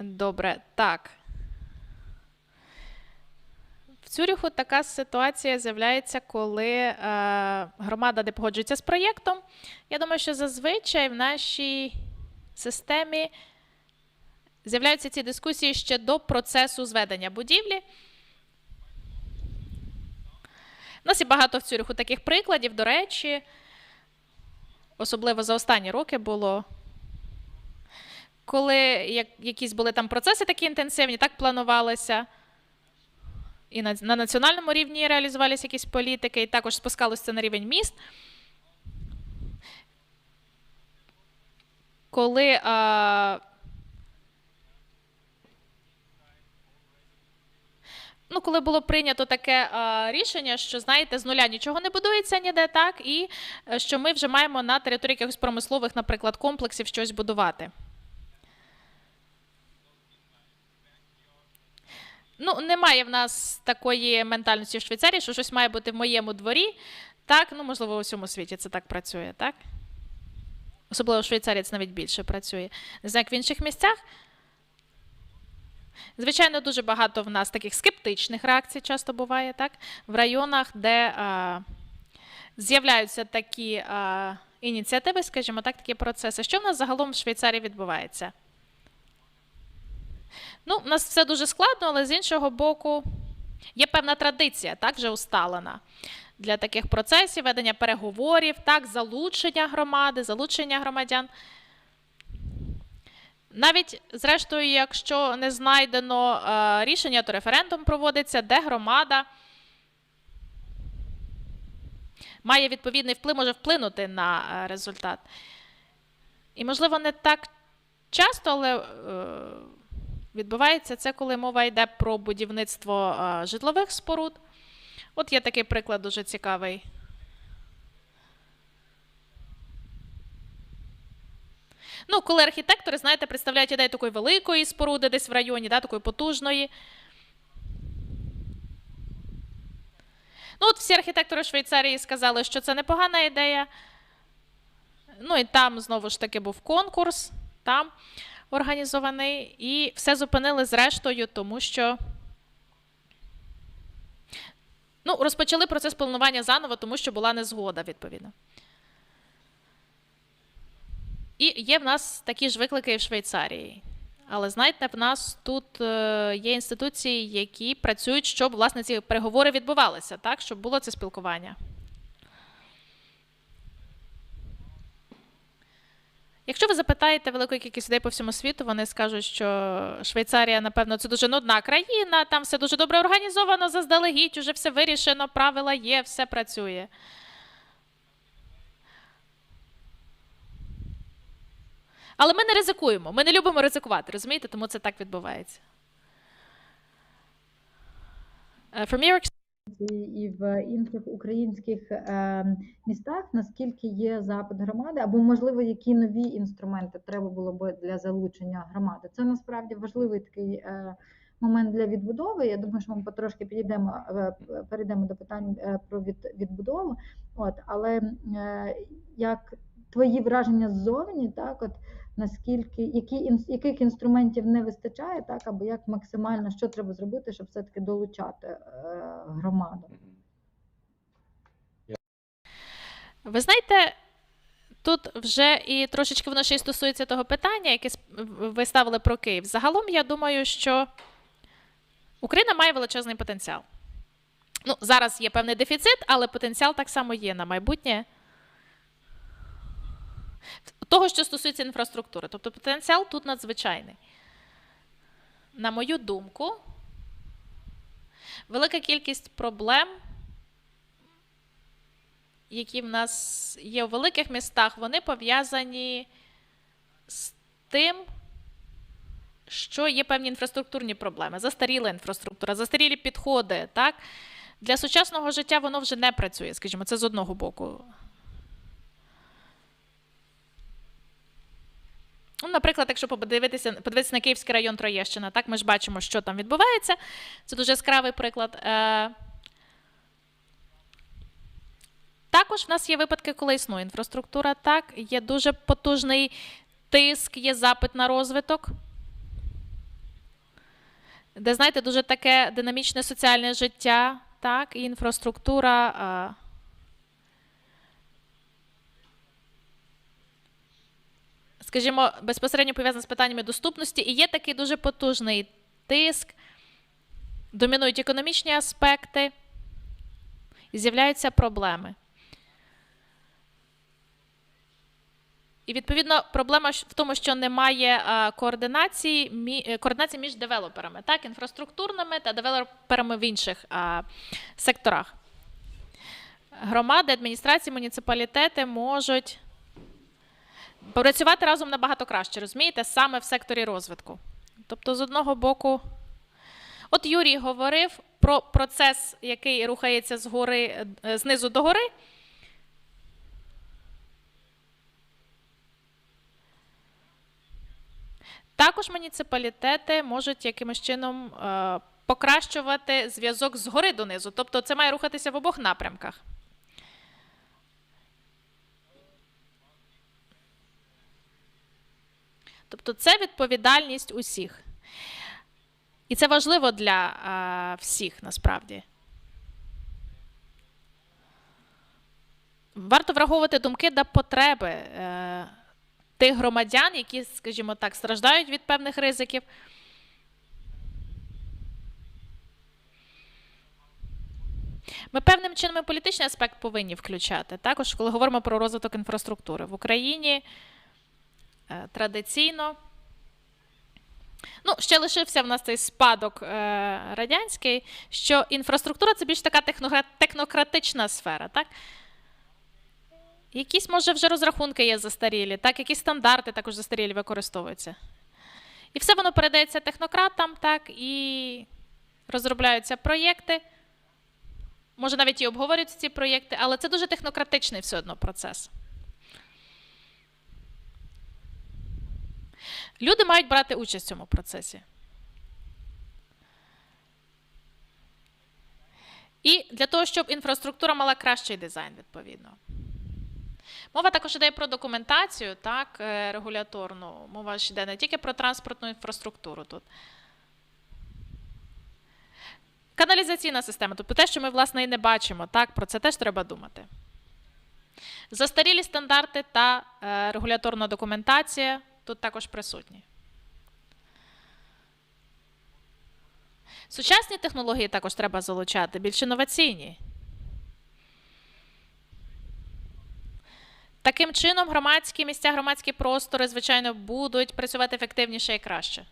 Добре, так. В Цюріху така ситуація з'являється, коли е, громада не погоджується з проєктом. Я думаю, що зазвичай в нашій системі з'являються ці дискусії ще до процесу зведення будівлі. У нас є багато в Цюріху таких прикладів. До речі, особливо за останні роки було коли як, якісь були там процеси такі інтенсивні, так планувалося. І на, на національному рівні реалізувалися якісь політики, і також спускалося на рівень міст. Коли а, ну, коли було прийнято таке а, рішення, що знаєте, з нуля нічого не будується ніде, так, і е, що ми вже маємо на території якихось промислових, наприклад, комплексів щось будувати. Ну, немає в нас такої ментальності в Швейцарії, що щось має бути в моєму дворі. Так, ну можливо, у всьому світі це так працює, так? Особливо в Швейцарії це навіть більше працює. Не знаю, як в інших місцях. Звичайно, дуже багато в нас таких скептичних реакцій часто буває, так? В районах, де а, з'являються такі а, ініціативи, скажімо так, такі процеси. Що в нас загалом в Швейцарії відбувається? Ну, у нас все дуже складно, але з іншого боку, є певна традиція, так, вже усталена для таких процесів, ведення переговорів, так, залучення громади, залучення громадян. Навіть, зрештою, якщо не знайдено е, рішення, то референдум проводиться, де громада має відповідний вплив, може вплинути на е, результат. І, можливо, не так часто, але. Е, Відбувається це, коли мова йде про будівництво житлових споруд. От є такий приклад дуже цікавий. Ну, коли архітектори, знаєте, представляють ідею такої великої споруди десь в районі, да, такої потужної. Ну, от всі архітектори Швейцарії сказали, що це непогана ідея. Ну і там знову ж таки був конкурс. Там організований, і все зупинили зрештою, тому що ну, розпочали процес планування заново, тому що була незгода, відповідно. І є в нас такі ж виклики і в Швейцарії. Але знаєте, в нас тут е, є інституції, які працюють, щоб власне ці переговори відбувалися, так, щоб було це спілкування. Якщо ви запитаєте велику кількість людей по всьому світу, вони скажуть, що Швейцарія, напевно, це дуже нудна країна, там все дуже добре організовано, заздалегідь, уже все вирішено, правила є, все працює. Але ми не ризикуємо, ми не любимо ризикувати, розумієте? Тому це так відбувається. Uh, from your і в інших українських е, містах, наскільки є запит громади, або можливо, які нові інструменти треба було би для залучення громади. Це насправді важливий такий е, момент для відбудови. Я думаю, що ми потрошки підійдемо, е, перейдемо до питань е, про відбудову. От, але як твої враження ззовні, так от наскільки які яких інструментів не вистачає, так або як максимально що треба зробити, щоб все таки долучати е, громаду. Ви знаєте, тут вже і трошечки воно ще й стосується того питання, яке сп- ви ставили про Київ. Загалом, я думаю, що Україна має величезний потенціал. Ну, зараз є певний дефіцит, але потенціал так само є на майбутнє. Того, що стосується інфраструктури. Тобто потенціал тут надзвичайний. На мою думку, велика кількість проблем які в нас є у великих містах, вони пов'язані з тим, що є певні інфраструктурні проблеми, застаріла інфраструктура, застарілі підходи. Так? Для сучасного життя воно вже не працює, скажімо, це з одного боку. Ну, наприклад, якщо подивитися, подивитися на Київський район Троєщина, так, ми ж бачимо, що там відбувається. Це дуже яскравий приклад. Е, Також в нас є випадки, коли існує інфраструктура, так, є дуже потужний тиск, є запит на розвиток. де, знаєте, дуже таке динамічне соціальне життя, так, і інфраструктура. Скажімо, безпосередньо пов'язана з питаннями доступності, і є такий дуже потужний тиск, домінують економічні аспекти, і з'являються проблеми. І відповідно проблема в тому, що немає координації, е, координації між девелоперами, так, інфраструктурними та девелоперами в інших секторах. Громади, адміністрації, муніципалітети можуть працювати разом набагато краще, розумієте, саме в секторі розвитку. Тобто, з одного боку, от Юрій говорив про процес, який рухається згори, е, знизу до гори. Також муніципалітети можуть якимось чином е, покращувати зв'язок згори донизу. Тобто це має рухатися в обох напрямках. Тобто це відповідальність усіх. І це важливо для е, всіх насправді. Варто враховувати думки та потреби е, тих громадян, які, скажімо так, страждають від певних ризиків. Ми певним чином і політичний аспект повинні включати. Також, коли говоримо про розвиток інфраструктури в Україні традиційно. Ну, ще лишився в нас цей спадок е, радянський, що інфраструктура це більш така технократична сфера, так? Якісь, може, вже розрахунки є застарілі, так, якісь стандарти також застарілі використовуються. І все воно передається технократам, так, і розробляються проєкти. Може, навіть і обговорюються ці проєкти, але це дуже технократичний все одно процес. Люди мають брати участь в цьому процесі. І для того, щоб інфраструктура мала кращий дизайн, відповідно. Мова також йде про документацію, так, е, регуляторну. Мова ж йде не тільки про транспортну інфраструктуру тут. Каналізаційна система, тобто те, що ми, власне, і не бачимо, так, про це теж треба думати. Застарілі стандарти та е, регуляторна документація тут також присутні. Сучасні технології також треба залучати, більш інноваційні. Таким чином, громадські місця, громадські простори, звичайно, будуть працювати ефективніше і краще.